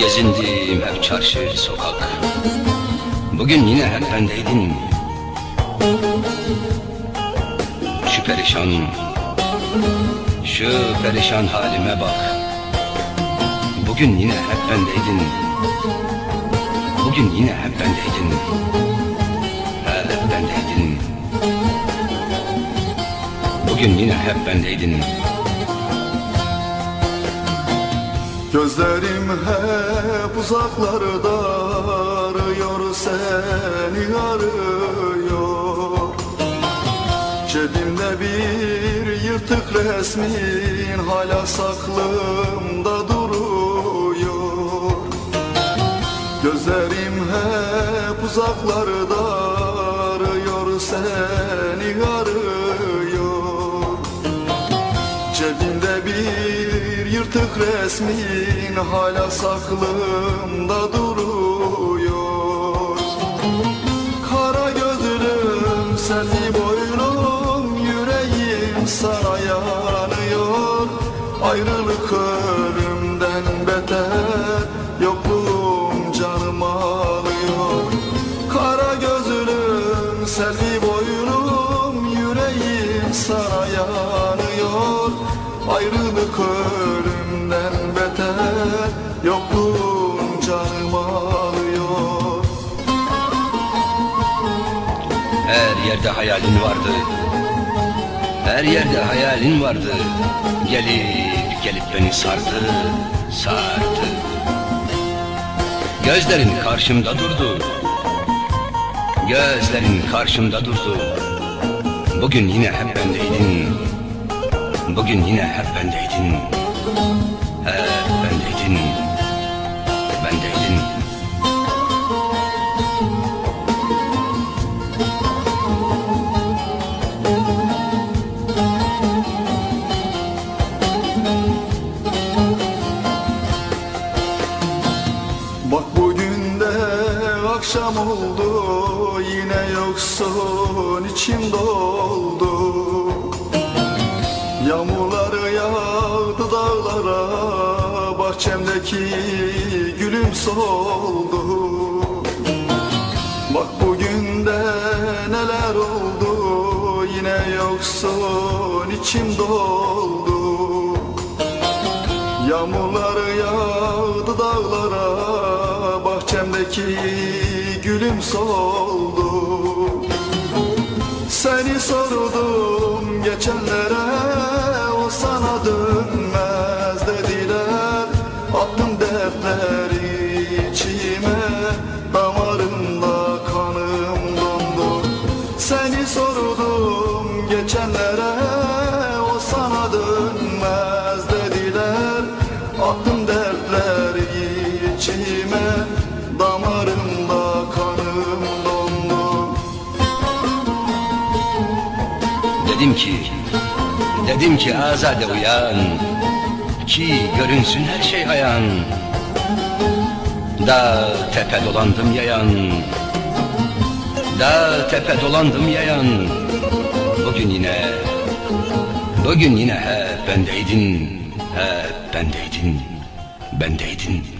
Gezindim hep çarşı sokak Bugün yine hep bendeydin Şu perişan Şu perişan halime bak. Bugün yine hep bendeydin Bugün yine hep bendeydin Hep bendeydin Bugün yine hep bendeydin Gözlerim hep uzaklarda arıyor seni arıyor. Cebimde bir yırtık resmin hala saklımda duruyor. Gözlerim hep uzaklarda arıyor seni arıyor. Cebimde bir yırtık resmin hala saklımda duruyor. Kara gözlüm selvi boylum yüreğim sana yanıyor. Ayrılık ölümden Ayrılık ölümden beter. Yokluğum canım ağlıyor Her yerde hayalin vardı Her yerde hayalin vardı Gelip gelip beni sardı Sardı. Gözlerin karşımda durdu. Gözlerin karşımda durdu. Bugün yine hep bendeydin Bugün yine hep bendeydin Hep bendeydin Bendeydin Bak bugün de akşam oldu Yine yoksun içim doldu dağlara Bahçemdeki gülüm soldu. Bak bugün de neler oldu Yine yoksun içim doldu. Yağmurları yağdı dağlara Bahçemdeki gülüm soldu. Seni sordum geçenlere Attım dertleri içime Damarımda kanım dondu Seni sordum geçenlere O sana dönmez dediler. Attım dertleri içime Damarımda kanım dondu Dedim ki, dedim ki azade uyan Ki görünsün her şey ayan Dağ tepe dolandım yayan. Dağ tepe dolandım yayan. Bugün yine, bugün yine hep bendeydin Hep bendeydin, bendeydin